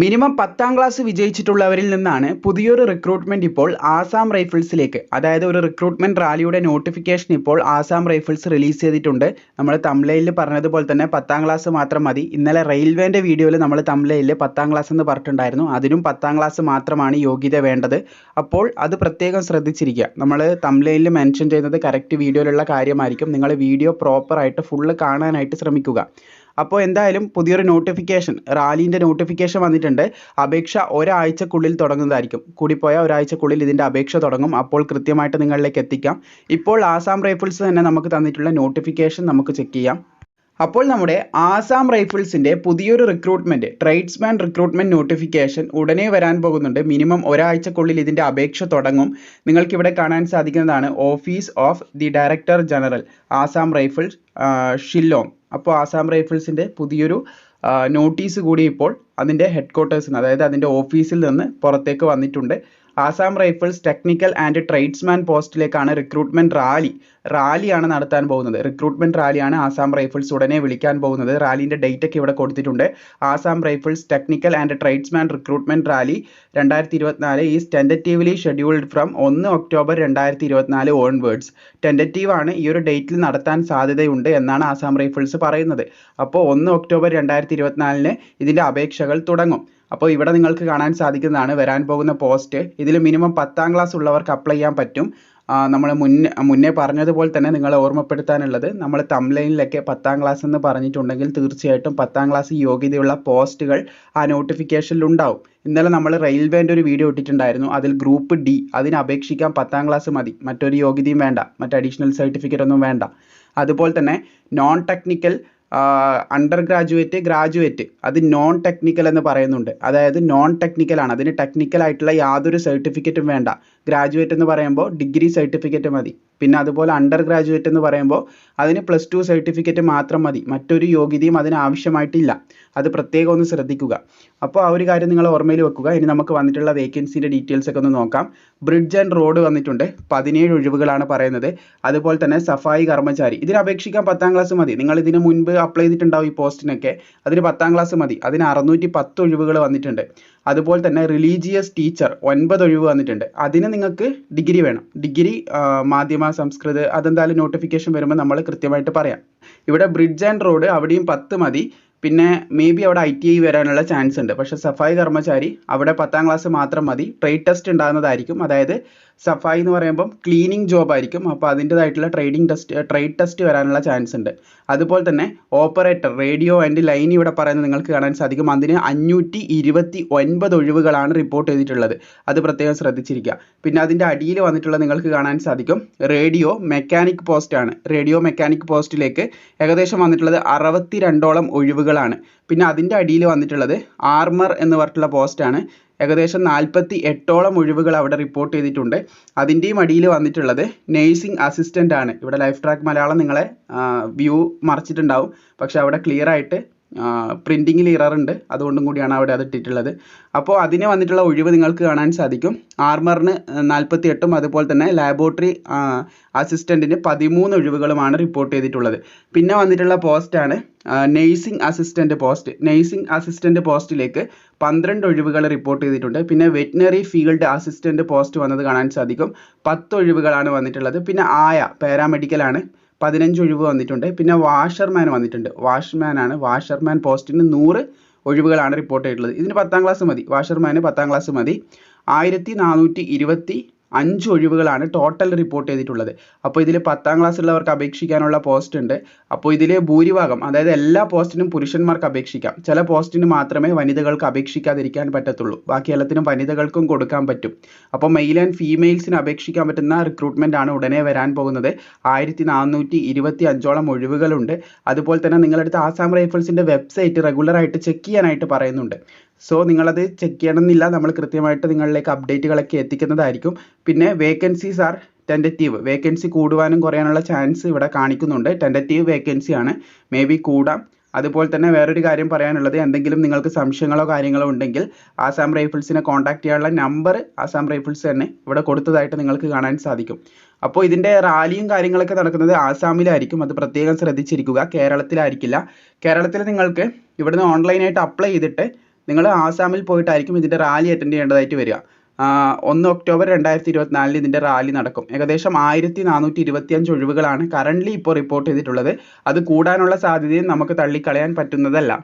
Minimum പത്താം class വിജയിച്ചിട്ടുള്ളവരിൽ നിന്നാണ് പുതിയൊരു റിക്രൂട്ട്മെന്റ് ഇപ്പോൾ ആസാം റൈഫിൾസിലേക്ക്. അതായത് ഒരു റിക്രൂട്ട്മെന്റ് റാലിയുടെ നോട്ടിഫിക്കേഷൻ ഇപ്പോൾ ആസാം റൈഫിൾസ് റിലീസ് ചെയ്തിട്ടുണ്ട്. നമ്മൾ തംലയിൽ പറഞ്ഞതുപോലെ തന്നെ പത്താം ക്ലാസ് മാത്രം മതി. ഇന്നലെ റെയിൽവേന്റെ വീഡിയോയിൽ നമ്മൾ തംലയിൽ പത്താം ക്ലാസ് എന്ന് പറഞ്ഞിട്ടുണ്ടായിരുന്നു. അതിനും പത്താം ക്ലാസ് മാത്രമാണ് യോഗ്യത വേണ്ടത്. അപ്പോൾ അത് പ്രത്യേകം ശ്രദ്ധിച്ചിരിക്കുക. നമ്മൾ തംലയിൽ മെൻഷൻ ചെയ്യുന്നത് കറക്റ്റ് വീഡിയോയിലുള്ള കാര്യമായിരിക്കും. നിങ്ങൾ വീഡിയോ പ്രോപ്പറായിട്ട് ഫുള്ള് കാണാനായിട്ട് ശ്രമിക്കുക. അപ്പോൾ എന്തായാലും പുതിയൊരു നോട്ടിഫിക്കേഷൻ റാലീന്റെ നോട്ടിഫിക്കേഷൻ വന്നിട്ടുണ്ട്. അപേക്ഷ ഒരാഴ്ചക്കുള്ളിൽ തുടങ്ങുന്നതായിരിക്കും. കൂടിപ്പോയ ഒരാഴ്ചക്കുള്ളിൽ ഇതിന്റെ അപേക്ഷ തുടങ്ങും. അപ്പോൾ കൃത്യമായിട്ട് നിങ്ങളിലേക്ക് എത്തിക്കാം. ഇപ്പോൾ ആസാം റൈഫിൾസ് തന്നെ നമുക്ക് തന്നിട്ടുള്ള നോട്ടിഫിക്കേഷൻ നമുക്ക് ചെക്ക് ചെയ്യാം. അപ്പോൾ നമ്മുടെ ആസാം റൈഫിൾസിന്റെ പുതിയൊരു റിക്രൂട്ട്മെന്റ് ട്രേഡ്സ്മാൻ റിക്രൂട്ട്മെന്റ് നോട്ടിഫിക്കേഷൻ ഉടനെ വരാൻ പോകുന്നുണ്ട്. മിനിമം ഒരാഴ്ചക്കുള്ളിൽ ഇതിന്റെ അപേക്ഷ തുടങ്ങും. നിങ്ങൾക്കിവിടെ കാണാൻ സാധിക്കുന്നതാണ് office of the director general Assam Rifles Shillong. അപ്പോൾ ആസാം റൈഫിൾസിന്റെ പുതിയൊരു നോട്ടീസ് കൂടി ഇപ്പോൾ അതിന്റെ ഹെഡ് ക്വാർട്ടേഴ്സിൽ നിന്ന് അതായത് അതിന്റെ ഓഫീസിൽ നിന്ന് പുറത്തേക്ക് വന്നിട്ടുണ്ട്. Assam Rifles technical and tradesman പോസ്റ്റിലേക്കാണ് recruitment rally റാലിയാണ് നടത്താൻ പോകുന്നത്. റിക്രൂട്ട്മെന്റ് റാലിയാണ് ആസാം റൈഫിൾസ് ഉടനെ വിളിക്കാൻ പോകുന്നത്. റാലിന്റെ ഡേറ്റ് ഒക്കെ ഇവിടെ കൊടുത്തിട്ടുണ്ട്. Assam Rifles technical and tradesman recruitment rally രണ്ടായിരത്തി ഇരുപത്തിനാല് ഈസ് ടെന്ററ്റീവ്ലി ഷെഡ്യൂൾഡ് ഫ്രം ഒന്ന് ഒക്ടോബർ രണ്ടായിരത്തി ഇരുപത്തിനാല് ഓൺവേർഡ്സ് ടെന്ററ്റീവ് ആണ് ഈ ഒരു ഡേറ്റിൽ നടത്താൻ സാധ്യതയുണ്ട് എന്നാണ് ആസാം റൈഫിൾസ് പറയുന്നത്. അപ്പോൾ ഒന്ന് ഒക്ടോബർ രണ്ടായിരത്തി ഇരുപത്തിനാലിന് ഇതിന്റെ അപേക്ഷകൾ തുടങ്ങും. അപ്പോൾ ഇവിടെ നിങ്ങൾക്ക് കാണാൻ സാധിക്കുന്നതാണ് വരാൻ പോകുന്ന പോസ്റ്റ് ഇതിൽ മിനിമം പത്താം ക്ലാസ് ഉള്ളവർക്ക് അപ്ലൈ ചെയ്യാൻ പറ്റും. നമ്മൾ മുന്നേ മുന്നേ പറഞ്ഞതുപോലെ തന്നെ നിങ്ങളെ ഓർമ്മപ്പെടുത്താനുള്ളത്. നമ്മൾ തംലൈനിലൊക്കെ പത്താം ക്ലാസ് എന്ന് പറഞ്ഞിട്ടുണ്ടെങ്കിൽ തീർച്ചയായിട്ടും പത്താം ക്ലാസ് യോഗ്യതയുള്ള പോസ്റ്റുകൾ ആ നോട്ടിഫിക്കേഷനിൽ ഉണ്ടാവും. ഇന്നലെ നമ്മൾ റെയിൽവേന്റെ ഒരു വീഡിയോ ഇട്ടിട്ടുണ്ടായിരുന്നു. അതിൽ ഗ്രൂപ്പ് ഡി അതിന് അപേക്ഷിക്കാൻ പത്താം ക്ലാസ് മതി. മറ്റൊരു യോഗ്യതയും വേണ്ട. മറ്റ് അഡീഷണൽ സർട്ടിഫിക്കറ്റ് ഒന്നും വേണ്ട. അതുപോലെ തന്നെ non technical under graduate graduate അത് നോൺ ടെക്നിക്കൽ എന്ന് പറയുന്നുണ്ട്. അതായത് നോൺ ടെക്നിക്കൽ ആണ്. അതിന് ടെക്നിക്കൽ ആയിട്ടുള്ള യാതൊരു സർട്ടിഫിക്കറ്റും വേണ്ട. ഗ്രാജുവേറ്റ് എന്ന് പറയുമ്പോൾ ഡിഗ്രി സർട്ടിഫിക്കറ്റ് മതി. പിന്നെ അതുപോലെ അണ്ടർ ഗ്രാജുവേറ്റ് എന്ന് പറയുമ്പോൾ അതിന് പ്ലസ് ടു സർട്ടിഫിക്കറ്റ് മാത്രം മതി. മറ്റൊരു യോഗ്യതയും അതിന് ആവശ്യമായിട്ടില്ല. അത് പ്രത്യേകം ഒന്ന് ശ്രദ്ധിക്കുക. അപ്പോൾ ആ ഒരു കാര്യം നിങ്ങൾ ഓർമ്മയിൽ വെക്കുക. ഇനി നമുക്ക് വന്നിട്ടുള്ള വേക്കൻസിന്റെ ഡീറ്റെയിൽസ് ഒക്കെ ഒന്ന് നോക്കാം. ബ്രിഡ്ജ് ആൻഡ് റോഡ് വന്നിട്ടുണ്ട്. പതിനേഴ് ഒഴിവുകളാണ് പറയുന്നത്. അതുപോലെ തന്നെ സഫായി കർമ്മചാരി. ഇതിന് അപേക്ഷിക്കാൻ പത്താം ക്ലാസ് മതി. നിങ്ങൾ ഇതിന് മുൻപ് അപ്ലൈ ചെയ്തിട്ടുണ്ടാവും ഈ പോസ്റ്റിനൊക്കെ അതിന് പത്താം ക്ലാസ് മതി. അതിന് അറുന്നൂറ്റി പത്ത് ഒഴിവുകൾ വന്നിട്ടുണ്ട്. അതുപോലെ തന്നെ റിലീജിയസ് ടീച്ചർ ഒൻപത് ഒഴിവ് വന്നിട്ടുണ്ട്. അതിന് നിങ്ങൾക്ക് ഡിഗ്രി വേണം. ഡിഗ്രി മാധ്യമ സംസ്കൃത് അതെന്തായാലും നോട്ടിഫിക്കേഷൻ വരുമ്പോൾ നമ്മൾ കൃത്യമായിട്ട് പറയാം. ഇവിടെ ബ്രിഡ്ജ് ആൻഡ് റോഡ് അവിടെയും പത്ത് മതി. പിന്നെ മേ ബി അവിടെ ഐ ടി ഐ വരാനുള്ള ചാൻസ് ഉണ്ട്. പക്ഷെ സഫായി കർമ്മചാരി അവിടെ പത്താം ക്ലാസ് മാത്രം മതി. ട്രേഡ് ടെസ്റ്റ് ഉണ്ടാകുന്നതായിരിക്കും. അതായത് സഫായി എന്ന് പറയുമ്പം ക്ലീനിങ് ജോബ് ആയിരിക്കും. അപ്പോൾ അതിന്റെതായിട്ടുള്ള ട്രേഡിംഗ് ടെസ്റ്റ് ട്രേഡ് ടെസ്റ്റ് വരാനുള്ള ചാൻസ് ഉണ്ട്. അതുപോലെ തന്നെ ഓപ്പറേറ്റർ റേഡിയോ ആൻഡ് ലൈൻ ഇവിടെ പറയുന്നത് നിങ്ങൾക്ക് കാണാൻ സാധിക്കും. അതിന് അഞ്ഞൂറ്റി ഇരുപത്തി ഒൻപത് ഒഴിവുകളാണ് റിപ്പോർട്ട് ചെയ്തിട്ടുള്ളത്. അത് പ്രത്യേകം ശ്രദ്ധിച്ചിരിക്കുക. പിന്നെ അതിന്റെ അടിയിൽ വന്നിട്ടുള്ള നിങ്ങൾക്ക് കാണാൻ സാധിക്കും. റേഡിയോ മെക്കാനിക് പോസ്റ്റ് ആണ്. റേഡിയോ മെക്കാനിക് പോസ്റ്റിലേക്ക് ഏകദേശം വന്നിട്ടുള്ളത് അറുപത്തി രണ്ടോളം ഒഴിവുകളാണ് പിന്നെ അതിന്റെ അടിയിൽ വന്നിട്ടുള്ളത് ആർമർ എന്ന് പറഞ്ഞിട്ടുള്ള പോസ്റ്റാണ് ഏകദേശം നാൽപ്പത്തി എട്ടോളം ഒഴിവുകൾ അവിടെ റിപ്പോർട്ട് ചെയ്തിട്ടുണ്ട്. അതിന്റെയും അടിയിൽ വന്നിട്ടുള്ളത് നേഴ്സിംഗ് അസിസ്റ്റന്റ് ആണ്. ഇവിടെ ലൈഫ് ട്രാക്ക് മലയാളം നിങ്ങളെ വ്യൂ മറച്ചിട്ടുണ്ടാവും. പക്ഷെ അവിടെ ക്ലിയർ ആയിട്ട് പ്രിന്റിങ്ങിൽ ഇറർ ഉണ്ട് അതുകൊണ്ടും കൂടിയാണ് അവിടെ അത് ഇട്ടിട്ടുള്ളത്. അപ്പോൾ അതിന് വന്നിട്ടുള്ള ഒഴിവ് നിങ്ങൾക്ക് കാണാൻ സാധിക്കും. ആർമറിന് നാൽപ്പത്തി എട്ടും അതുപോലെ തന്നെ ലാബോറട്ടറി അസിസ്റ്റന്റിന് പതിമൂന്ന് ഒഴിവുകളുമാണ് റിപ്പോർട്ട് ചെയ്തിട്ടുള്ളത്. പിന്നെ വന്നിട്ടുള്ള പോസ്റ്റാണ് nursing assistant post nursing assistant പോസ്റ്റിലേക്ക് പന്ത്രണ്ട് ഒഴിവുകൾ റിപ്പോർട്ട് ചെയ്തിട്ടുണ്ട്. പിന്നെ വെറ്റിനറി ഫീൽഡ് അസിസ്റ്റന്റ് പോസ്റ്റ് വന്നത് കാണാൻ സാധിക്കും. പത്ത് ഒഴിവുകളാണ് വന്നിട്ടുള്ളത്. പിന്നെ ആയ പാരാമെഡിക്കൽ ആണ്. പതിനഞ്ച് ഒഴിവ് വന്നിട്ടുണ്ട്. പിന്നെ വാഷർമാൻ വന്നിട്ടുണ്ട്. വാഷ്മാൻ ആണ് വാഷർമാൻ പോസ്റ്റിന് നൂറ് ഒഴിവുകളാണ് റിപ്പോർട്ട് ചെയ്തിട്ടുള്ളത്. ഇതിന് പത്താം ക്ലാസ് മതി. വാഷർമാന് പത്താം ക്ലാസ് മതി. ആയിരത്തി നാനൂറ്റി ഇരുപത്തി അഞ്ച് ഒഴിവുകളാണ് ടോട്ടൽ റിപ്പോർട്ട് ചെയ്തിട്ടുള്ളത്. അപ്പോൾ ഇതിൽ പത്താം ക്ലാസ് ഉള്ളവർക്ക് അപേക്ഷിക്കാനുള്ള പോസ്റ്റ് ഉണ്ട്. അപ്പോൾ ഇതിൽ ഭൂരിഭാഗം അതായത് എല്ലാ പോസ്റ്റിനും പുരുഷന്മാർക്ക് അപേക്ഷിക്കാം. ചില പോസ്റ്റിന് മാത്രമേ വനിതകൾക്ക് അപേക്ഷിക്കാതിരിക്കാൻ പറ്റത്തുള്ളൂ. ബാക്കി എല്ലാത്തിനും വനിതകൾക്കും കൊടുക്കാൻ പറ്റും. അപ്പോൾ മെയിൽ ആൻഡ് ഫീമെയിൽസിന് അപേക്ഷിക്കാൻ പറ്റുന്ന റിക്രൂട്ട്മെന്റ് ആണ് ഉടനെ വരാൻ പോകുന്നത്. ആയിരത്തി നാനൂറ്റി ഇരുപത്തി അഞ്ചോളം ഒഴിവുകളുണ്ട്. അതുപോലെ തന്നെ നിങ്ങളടുത്ത് ആസാം റൈഫിൾസിന്റെ വെബ്സൈറ്റ് റെഗുലറായിട്ട് ചെക്ക് ചെയ്യാനായിട്ട് പറയുന്നുണ്ട്. സോ നിങ്ങളത് ചെക്ക് ചെയ്യണമെന്നില്ല. നമ്മൾ കൃത്യമായിട്ട് നിങ്ങളിലേക്ക് അപ്ഡേറ്റുകളൊക്കെ എത്തിക്കുന്നതായിരിക്കും. പിന്നെ വേക്കൻസീസ് ആർ ടെന്ററ്റീവ് വേക്കൻസി കൂടുവാനും കുറയാനുള്ള ചാൻസ് ഇവിടെ കാണിക്കുന്നുണ്ട്. ടെന്ററ്റീവ് വേക്കൻസി ആണ്. മേ ബി കൂടാം. അതുപോലെ തന്നെ വേറൊരു കാര്യം പറയാനുള്ളത് എന്തെങ്കിലും നിങ്ങൾക്ക് സംശയങ്ങളോ കാര്യങ്ങളോ ഉണ്ടെങ്കിൽ ആസാം റൈഫിൾസിനെ കോൺടാക്ട് ചെയ്യാനുള്ള നമ്പർ ആസാം റൈഫിൾസ് തന്നെ ഇവിടെ കൊടുത്തതായിട്ട് നിങ്ങൾക്ക് കാണാൻ സാധിക്കും. അപ്പോൾ ഇതിന്റെ റാലിയും കാര്യങ്ങളൊക്കെ നടക്കുന്നത് ആസാമിലായിരിക്കും. അത് പ്രത്യേകം ശ്രദ്ധിച്ചിരിക്കുക. കേരളത്തിലായിരിക്കില്ല. കേരളത്തിൽ നിങ്ങൾക്ക് ഇവിടുന്ന് ഓൺലൈനായിട്ട് അപ്ലൈ ചെയ്തിട്ട് നിങ്ങൾ ആസാമിൽ പോയിട്ടായിരിക്കും ഇതിന്റെ റാലി അറ്റൻഡ് ചെയ്യേണ്ടതായിട്ട് വരിക. ഒന്ന് ഒക്ടോബർ രണ്ടായിരത്തി ഇരുപത്തിനാലിൽ ഇതിന്റെ റാലി നടക്കും. ഏകദേശം ആയിരത്തി നാനൂറ്റി ഇരുപത്തിയഞ്ച് ഒഴിവുകളാണ് കറന്റ്ലി ഇപ്പോൾ റിപ്പോർട്ട് ചെയ്തിട്ടുള്ളത്. അത് കൂടാനുള്ള സാധ്യതയും നമുക്ക് തള്ളിക്കളയാൻ പറ്റുന്നതല്ല.